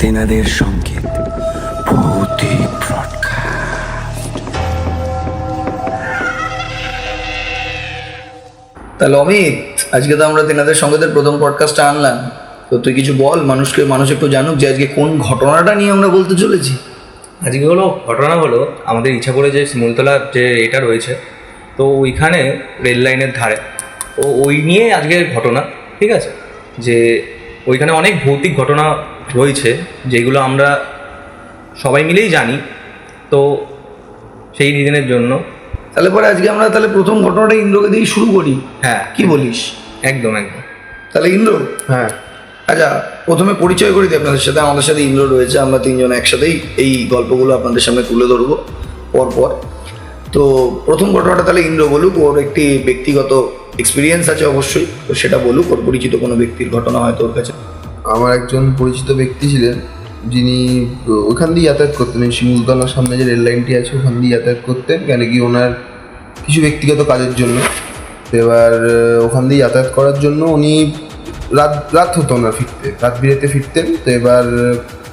তেনাদের সংগীত ভৌতিক ব্রডকাস্ট তাহলে অমিত আজকে তো আমরা তেনাদের সঙ্গেদের প্রথম পডকাস্টটা আনলাম। তো তুই কিছু বল মানুষকে মানুষ একটু জানুক যে আজকে কোন ঘটনাটা নিয়ে আমরা বলতে চলেছি। আজকে হলো ঘটনা হলো আমাদের ইচ্ছা করে যে শিমুলতলার যে এটা রয়েছে তো ওইখানে রেল লাইনের ধারে। তো ওই নিয়ে আজকের ঘটনা ঠিক আছে? যে ওইখানে অনেক ভৌতিক ঘটনা রয়েছে যেগুলো আমরা সবাই মিলেই জানি। তো সেই রিজনের জন্য। তাহলে পরে আজকে আমরা তাহলে প্রথম ঘটনাটা ইন্দ্রকে দিয়েই শুরু করি। হ্যাঁ। কি বলিস? একদম একদম। তাহলে ইন্দ্র? হ্যাঁ। আচ্ছা প্রথমে পরিচয় করে দিই আপনাদের সাথে। আমাদের সাথে ইন্দ্র রয়েছে আমরা তিনজন একসাথেই এই গল্পগুলো আপনাদের সামনে তুলে ধরবো পরপর। তো প্রথম ঘটনাটা তাহলে ইন্দ্র বলুক ওর একটি ব্যক্তিগত এক্সপিরিয়েন্স আছে অবশ্যই তো সেটা বলুক ওর পরিচিত কোনো ব্যক্তির ঘটনা হয়তো ওর কাছে। আমার একজন পরিচিত ব্যক্তি ছিলেন, যিনি ওখান দিয়ে যাতায়াত করতেন। শিমুলতলার সামনে যে রেল লাইনটি আছে, ওখান দিয়ে যাতায়াত করতেন। কেন কি ওনার কিছু ব্যক্তিগত কাজের জন্য। এবার ওখান দিয়ে যাতায়াত করার জন্য উনি রাত রাত হতো ওনার ফিরতে, রাত বিরেতে ফিরতেন। তো এবার,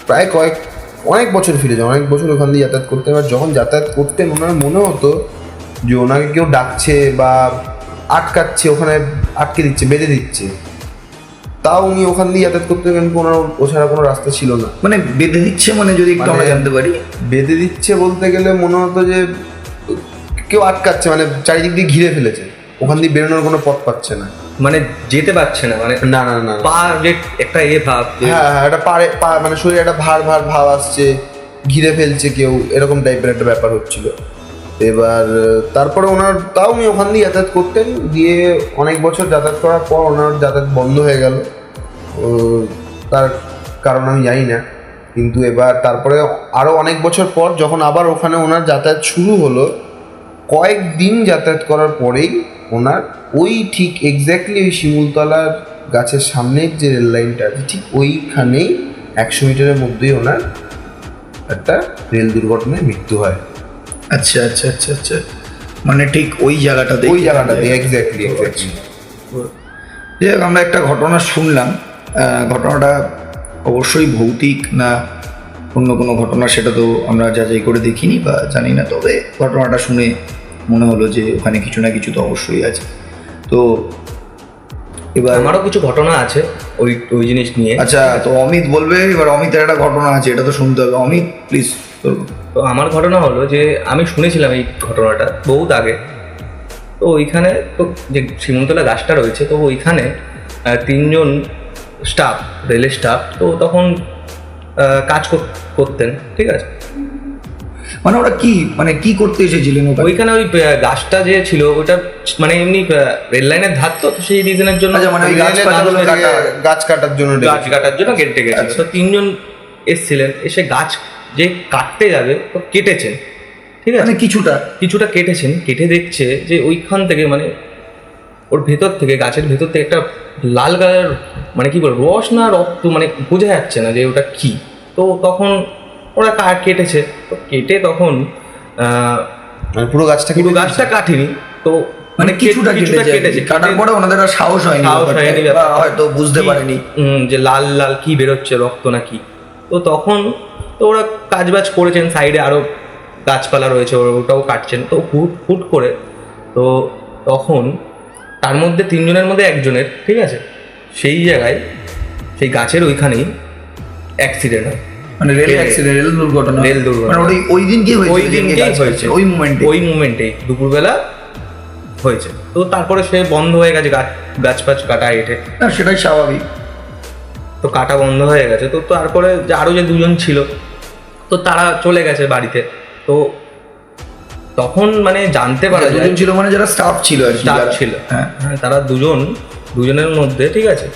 প্রায় কয়েক, অনেক বছর ফিরে যান, অনেক বছর ওখান দিয়ে যাতায়াত করতেন। এবার যখন যাতায়াত করতেন, ওনার মনে হতো যে ওনাকে কেউ ডাকছে বা আটকাচ্ছে, ওখানে আটকে দিচ্ছে, বেঁধে দিচ্ছে। তাও উনি ওখান দিয়ে যাতায়াত করতে গেলেন কোনো ও ছাড়া কোনো রাস্তা ছিল না। মানে বেঁধে দিচ্ছে মানে যদি একটু আমরা মানে- জানতে পারি। বেঁধে দিচ্ছে বলতে গেলে মনে হতো যে কেউ আটকাচ্ছে মানে চারিদিক দিয়ে ঘিরে ফেলেছে। ওখান দিয়ে বেরোনোর কোনো পথ পাচ্ছে না। মানে যেতে পারছে না মানে না না না। পা যে একটা এ ভাব হ্যাঁ হ্যাঁ একটা পারে পা মানে শরীরে একটা ভার ভার ভাব আসছে ঘিরে ফেলছে কেউ এরকম টাইপের একটা ব্যাপার হচ্ছিল। এবার তারপরে ওনার তাও উনি ওখান দিয়ে যাতায়াত করতেন দিয়ে অনেক বছর যাতায়াত করার পর ওনার যাতায়াত বন্ধ হয়ে গেল। তার কারণ আমি জানি না। কিন্তু এবার তারপরে আরও অনেক বছর পর যখন আবার ওখানে ওনার যাতায়াত শুরু হলো কয়েকদিন যাতায়াত করার পরেই ওনার ওই ঠিক এক্স্যাক্টলি ওই শিমুলতলার গাছের সামনের যে রেল লাইনটা আছে ঠিক ওইখানেই একশো মিটারের মধ্যেই ওনার একটা রেল দুর্ঘটনায় মৃত্যু হয়। আচ্ছা আচ্ছা আচ্ছা আচ্ছা। মানে ঠিক ওই জায়গাটাতে ওই জায়গাটাতে এক্স্যাক্টলি এক্স্যাক্টলি যাই হোক, আমরা একটা ঘটনা শুনলাম। ঘটনাটা অবশ্যই ভৌতিক না অন্য কোনো ঘটনা সেটা তো আমরা যাচাই করে দেখিনি বা জানি না। তবে ঘটনাটা শুনে মনে হলো যে ওখানে কিছু না কিছু তো অবশ্যই আছে। তো এবার আমারও কিছু ঘটনা আছে ওই ওই জিনিস নিয়ে। আচ্ছা তো অমিত বলবে এবার অমিতের একটা ঘটনা আছে এটা তো শুনতে হবে। অমিত প্লিজ তো আমার ঘটনা হলো যে আমি শুনেছিলাম এই ঘটনাটা বহুত আগে। তো ওইখানে তো যে শ্রীমন্তলা গাছটা রয়েছে তো ওইখানে তিনজন স্টাফ রেলের স্টাফ তো তখন কাজ কর- করতেন ঠিক আছে? মানে ওরা কি মানে কি করতে এসেছিলেন? ওইখানে ওই গাছটা যে ছিল ওটা মানে এমনি রেল লাইনের ধার তো সেই রিজনের জন্য আচ্ছা, মানে গাছ কাটার জন্য গাছ কাটার জন্য কেটে গেছিল। আচ্ছা। তো তিনজন এসছিলেন এসে গাছ যে কাটতে যাবে তো কেটেছেন ঠিক আছে? মানে কিছুটা? কিছুটা কেটেছেন কেটে দেখছে যে ওইখান থেকে মানে ওর ভেতর থেকে গাছের ভেতর থেকে একটা লাল কালার মানে কি বলব রস না রক্ত মানে বোঝা যাচ্ছে না যে ওটা কি। তো তখন ওরা কা- কেটেছে। তো কেটে তখন মানে পুরো গাছটা পুরো গাছটা কাটেনি। তো মানে কিছুটা কিছুটা কেটেছে। কাটার পরে ওনাদের আর সাহস হয়নি সাহস হয়নি বা হয়তো বুঝতে পারেনি। যে লাল লাল কি বেরোচ্ছে রক্ত নাকি তো তখন তো ওরা কাজবাজ করেছেন। সাইডে আরও গাছপালা রয়েছে ওরা ওটাও কাটছেন। তো হুট হুট করে তো তখন তার মধ্যে তিনজনের মধ্যে একজনের ঠিক আছে? সেই জায়গায় সেই গাছের ওইখানেই অ্যাক্সিডেন্ট হয়। মানে রেল অ্যাক্সিডেন্ট রেল দুর্ঘটনা। রেল দুর্ঘটনা। মানে ওই ওই দিন কি হয়েছে ওই দিনকেই হয়েছে। ওই মোমেন্টে ওই মুমেন্টেই দুপুরবেলা হয়েছে। তো তারপরে সে বন্ধ হয়ে গেছে গাছ গাছ ফাছ কাটা এঠে না সেটাই স্বাভাবিক। তো কাটা বন্ধ হয়ে গেছে। তো তারপরে আরও যে দুজন ছিল তো তারা চলে গেছে বাড়িতে। তো তখন মানে জানতে পারা যায় দুজন ছিল মানে যারা স্টাফ ছিল আর যারা- ছিল। হ্যাঁ। হ্যাঁ তারা দুজন দুজনের মধ্যে ঠিক আছে?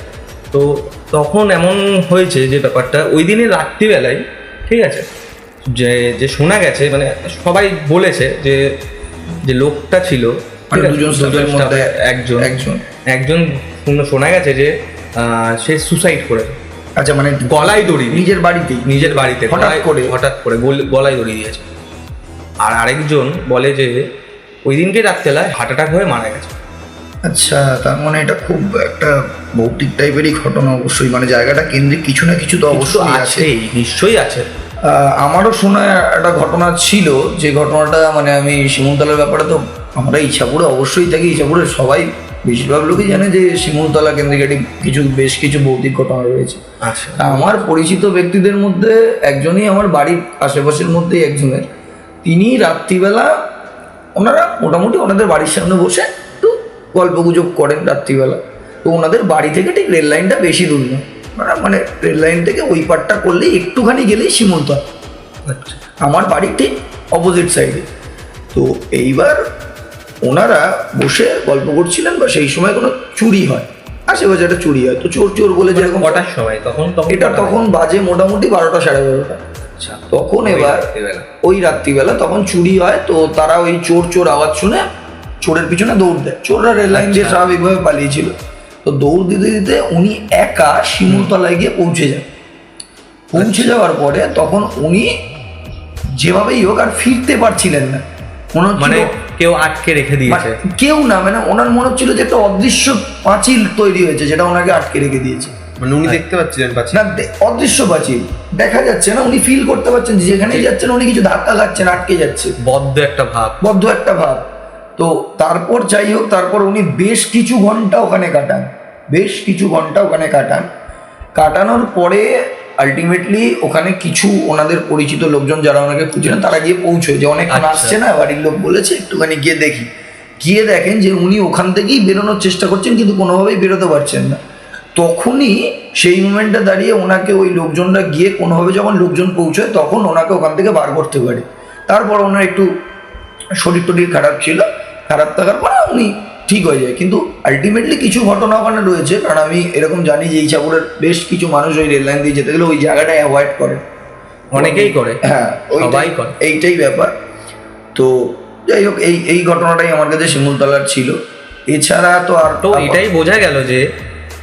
তো তখন এমন হয়েছে যে ব্যাপারটা ওই দিনের রাত্রিবেলায় ঠিক আছে? যে যে শোনা গেছে মানে সবাই বলেছে যে যে লোকটা ছিল মানে একজন। একজন। একজন শুনো- শোনা গেছে যে সে সুসাইড করে আচ্ছা মানে গলায় দড়ি নিজের বাড়িতেই? নিজের বাড়িতে হঠাৎ করে? হঠাৎ করে গল- গলায় দড়ি দিয়েছে। আর আরেকজন বলে যে ওই দিনকে রাত্রেলায় হার্ট অ্যাটাক হয়ে মারা গেছে। আচ্ছা তার মানে এটা খুব একটা ভৌতিক টাইপেরই ঘটনা অবশ্যই। মানে জায়গাটা কেন্দ্রিক কিছু না কিছু তো অবশ্যই আছে। নিশ্চয়ই আছে। আমারও শোনা একটা ঘটনা ছিল। যে ঘটনাটা মানে আমি শিমুলতলার ব্যাপারে তো আমরা ইচ্ছাপুরে অবশ্যই থাকি। ইচ্ছাপুরে সবাই বেশিরভাগ লোকই জানে যে শিমুলতলা কেন্দ্রিক একটি কিছু বেশ কিছু ভৌতিক ঘটনা রয়েছে। আচ্ছা। আমার পরিচিত ব্যক্তিদের মধ্যে একজনই আমার বাড়ির আশেপাশের মধ্যেই একজনের। তিনি রাত্রিবেলা ওনারা মোটামুটি ওনাদের বাড়ির সামনে বসে একটু গল্প গুজব করেন রাত্রিবেলা। তো ওনাদের বাড়ি থেকে ঠিক রেল লাইনটা বেশি দূর নয়। মানে মানে রেল লাইন থেকে ওই পারটা করলেই একটুখানি গেলেই শিমুলতলা আচ্ছা। আমার বাড়ির ঠিক অপোজিট সাইডে তো এইবার ওনারা বসে গল্প করছিলেন বা সেই সময় কোনো চুরি হয়। আশেপাশে একটা চুরি হয়। তো চোর চোর বলে যেরকম কটার সময়? তখন এটা তখন বাজে মোটামুটি বারোটা সাড়ে বারোটা। আচ্ছা। তখন এবার ওই রাত্রিবেলা তখন চুরি হয় তো তারা ওই চোর চোর আওয়াজ শুনে চোরের পিছনে দৌড় দেয়। চোররা রেল লাইন দিয়ে স্বাভাবিকভাবে পালিয়েছিল। তো দৌড় দিতে দিতে উনি একা শিমুলতলায় গিয়ে পৌঁছে যান। পৌঁছে যাওয়ার পরে তখন উনি যেভাবেই হোক আর ফিরতে পারছিলেন না। মনে মানে কেউ আটকে রেখে দিয়েছে। মানে কেউ না মানে ওনার মনে হচ্ছিল যে একটা অদৃশ্য পাঁচিল তৈরি হয়েছে যেটা ওনাকে আটকে রেখে দিয়েছে। মানে উনি দেখতে পাচ্ছিলেন পাচ্ছেন না অদৃশ্য পাঁচিল দেখা যাচ্ছে না উনি ফিল করতে পারছেন যে যেখানেই যাচ্ছেন উনি কিছু ধাক্কা খাচ্ছেন আটকে যাচ্ছে। বদ্ধ একটা ভাব। বদ্ধ একটা ভাব। তো তারপর যাই হোক তারপর উনি বেশ কিছু ঘণ্টা ওখানে কাটান। বেশ কিছু ঘণ্টা ওখানে কাটান। কাটানোর পরে আলটিমেটলি ওখানে কিছু ওনাদের পরিচিত লোকজন যারা ওনাকে খুঁজছিলেন তারা গিয়ে পৌঁছয় যে অনেকক্ষণ আচ্ছা। আসছে না বাড়ির লোক বলেছে একটুখানি গিয়ে দেখি। গিয়ে দেখেন যে উনি ওখান থেকেই বেরোনোর চেষ্টা করছেন কিন্তু কোনোভাবেই বেরোতে পারছেন না। তখনই সেই মুমেন্টে দাঁড়িয়ে ওনাকে ওই লোকজনরা গিয়ে কোনোভাবে যখন লোকজন পৌঁছয় তখন ওনাকে ওখান থেকে বার করতে পারে। তারপর ওনার একটু শরীর টরীর খারাপ ছিল খারাপ থাকার পরে উনি ঠিক হয়ে যায়। কিন্তু আলটিমেটলি কিছু ঘটনা ওখানে রয়েছে কারণ আমি এরকম জানি যে ইচ্ছাপুরের বেশ কিছু মানুষ ওই রেল লাইন দিয়ে যেতে গেলে ওই জায়গাটা অ্যাভয়েড করে। অনেকেই করে। হ্যাঁ সবাই করে। এইটাই ব্যাপার। তো যাই হোক এই এই ঘটনাটাই আমার কাছে শিমুলতলার ছিল। এছাড়া তো আর তো এটাই বোঝা গেল যে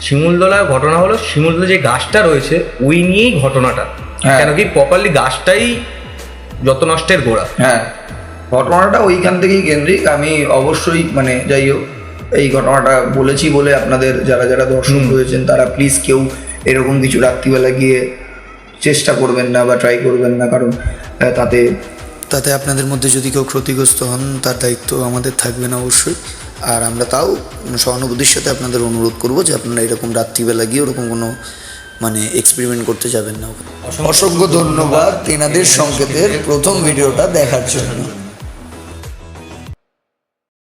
শিমুলতলার ঘটনা হলো শিমুলতলা যে গাছটা রয়েছে ওই নিয়েই ঘটনাটা। হ্যাঁ। কেন কি প্রপারলি গাছটাই যত নষ্টের গোড়া। হ্যাঁ। ঘটনাটা ওইখান থেকেই কেন্দ্রিক। আমি অবশ্যই মানে যাই হোক এই ঘটনাটা বলেছি বলে আপনাদের যারা যারা দর্শক রয়েছেন তারা প্লিজ কেউ এরকম কিছু রাত্রিবেলা গিয়ে চেষ্টা করবেন না বা ট্রাই করবেন না কারণ তাতে তাতে আপনাদের মধ্যে যদি কেউ ক্ষতিগ্রস্ত হন তার দায়িত্ব আমাদের থাকবে না অবশ্যই। আর আমরা তাও সহানুভূতির সাথে আপনাদের অনুরোধ করব যে আপনারা এরকম রাত্রিবেলা গিয়ে ওরকম কোনো মানে এক্সপেরিমেন্ট করতে যাবেন না। অসংখ্য ধন্যবাদ। তেনাদের সংকেতের প্রথম ভিডিওটা দেখার জন্য।